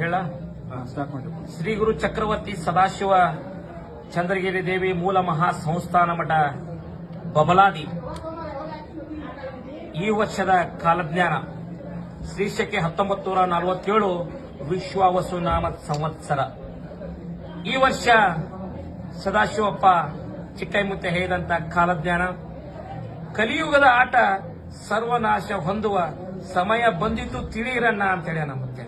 ಹೇಳ. ಶ್ರೀ ಗುರು ಚಕ್ರವರ್ತಿ ಸದಾಶಿವ ಚಂದ್ರಗಿರಿ ದೇವಿ ಮೂಲ ಮಹಾ ಸಂಸ್ಥಾನ ಮಠ ಬಬಲಾದಿ. ಈ ವರ್ಷದ ಕಾಲಜ್ಞಾನ ಶ್ರೀಶಕ್ಕೆ ಹತ್ತೊಂಬತ್ತು ನೂರ ನಲವತ್ತೇಳು ಸಂವತ್ಸರ. ಈ ವರ್ಷ ಸದಾಶಿವಪ್ಪ ಚಿಕ್ಕೈಮುತ್ತೆ ಹೇಳಿದಂತ ಕಾಲಜ್ಞಾನ. ಕಲಿಯುಗದ ಆಟ ಸರ್ವನಾಶ ಹೊಂದುವ ಸಮಯ ಬಂದಿದ್ದು ತಿಳಿಯಿರಣ್ಣ ಅಂತೇಳಿ ಮತ್ತೆ.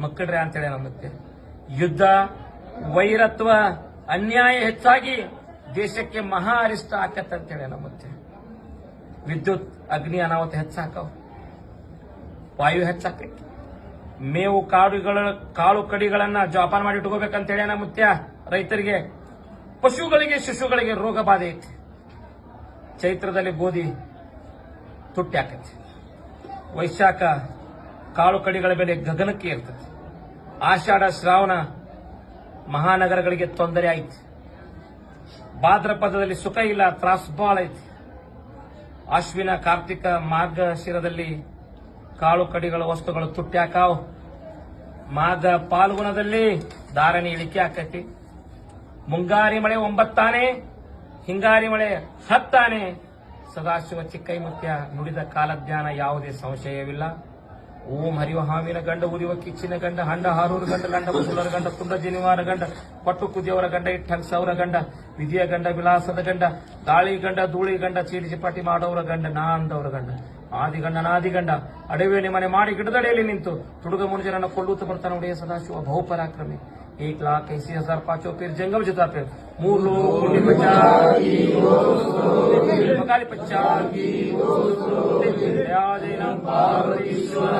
ಮಕ್ಕಳ್ರೆ ಅಂತೇಳಿ ನಮ್ಮತ್ತೆ ಯುದ್ಧ, ವೈರತ್ವ, ಅನ್ಯಾಯ ಹೆಚ್ಚಾಗಿ ದೇಶಕ್ಕೆ ಮಹಾ ಅರಿಷ್ಟ ಆಕತ್ ಅಂತೇಳಿ ನಮ್ಮತ್ತೆ ವಿದ್ಯುತ್, ಅಗ್ನಿ ಅನಾಹುತ ಹೆಚ್ಚಾಕವು. ವಾಯು ಹೆಚ್ಚಾಕೈತಿ. ಮೇವು ಕಾಡುಗಳ, ಕಾಳು ಕಡಿಗಳನ್ನ ಜೋಪಾನ ಮಾಡಿ ಇಟ್ಕೋಬೇಕಂತೇಳಿ ಮುತ್ಯ ರೈತರಿಗೆ, ಪಶುಗಳಿಗೆ, ಶಿಶುಗಳಿಗೆ ರೋಗ ಬಾಧೆ ಐತಿ. ಚೈತ್ರದಲ್ಲಿ ಗೋಧಿ ತುಟ್ಟಿ ಆಕೈತಿ. ವೈಶಾಖ ಕಾಳು ಕಡಿಗಳ ಬೆಲೆ ಗಗನಕ್ಕೆ ಇರ್ತದೆ ಆಷಾಢ, ಶ್ರಾವಣ ಮಹಾನಗರಗಳಿಗೆ ತೊಂದರೆ ಆಯ್ತು. ಭಾದ್ರಪದದಲ್ಲಿ ಸುಖ ಇಲ್ಲ, ತ್ರಾಸ್ ಬಾಳ ಐತಿ. ಅಶ್ವಿನ, ಕಾರ್ತಿಕ ಮಾರ್ಗಶಿರದಲ್ಲಿ ಕಾಳು ಕಡಿಗಳ ವಸ್ತುಗಳು ತುಟ್ಟಿ ಹಾಕಾವ್. ಮಾಘ ಪಾಲ್ಗುಣದಲ್ಲಿ ಧಾರಣೆ ಇಳಿಕೆ ಆಕೈತಿ. ಮುಂಗಾರಿ ಮಳೆ ಒಂಬತ್ತಾನೆ, ಹಿಂಗಾರಿ ಮಳೆ ಹತ್ತಾನೆ. ಸದಾಶಿವ ಚಿಕ್ಕೈಮುತ್ಯ ನುಡಿದ ಕಾಲಜ್ಞಾನ ಯಾವುದೇ ಸಂಶಯವಿಲ್ಲ. ಓಂ ಹರಿವ ಹಾವಿನ ಗಂಡ ಉರಿವ ಕಿಚ್ಚಿನ ಗಂಡ ಹಂಡ ಹಾರೂರು ಗಂಡ ಗಂಡ ಬಸುಲರ ಗಂಡ, ತುಂಡ ಜನಿವಾರ ಗಂಡ, ಪಟ್ಟು ಕುದಿಯವರ ಗಂಡ, ಇಟ್ಟಂಗ್ ಸೌರ ಗಂಡ, ವಿಧಿಯ ಗಂಡ ವಿಲಾಸದ ಗಂಡ, ದಾಳಿ ಗಂಡ, ಧೂಳಿ ಗಂಡ, ಚೀಟಿ ಪಾಟಿ ಮಾಡೋರ ಗಂಡ ನಾನವ್ರ ಗಂಡ, ಆದಿ ಗಂಡ, ನಾದಿ ಗಂಡ ಅಡವೆಯಲ್ಲಿ ಮನೆ ಮಾಡಿ ಗಿಡದಡೆಯಲ್ಲಿ ನಿಂತು ತುಡುಗ ಮುನುಜರನ್ನು ಕೊಳ್ಳುತ್ತ ಬರ್ತಾನೆ ಒಡೆಯ ಸದಾಶಿವ ಬಹುಪರಾಕ್ರಮಿ. ಏಕ್ ಲಾಖ್ ಐಸಿ ಹಜಾರ್ ಪಾಚೋ ಪೀರ್ ಜಂಗಮ್ ಜಿತಾಪೇರ್. మూలో కుండి పచారి మగాలి పచారి దయాదైన పార్వతీశ్వర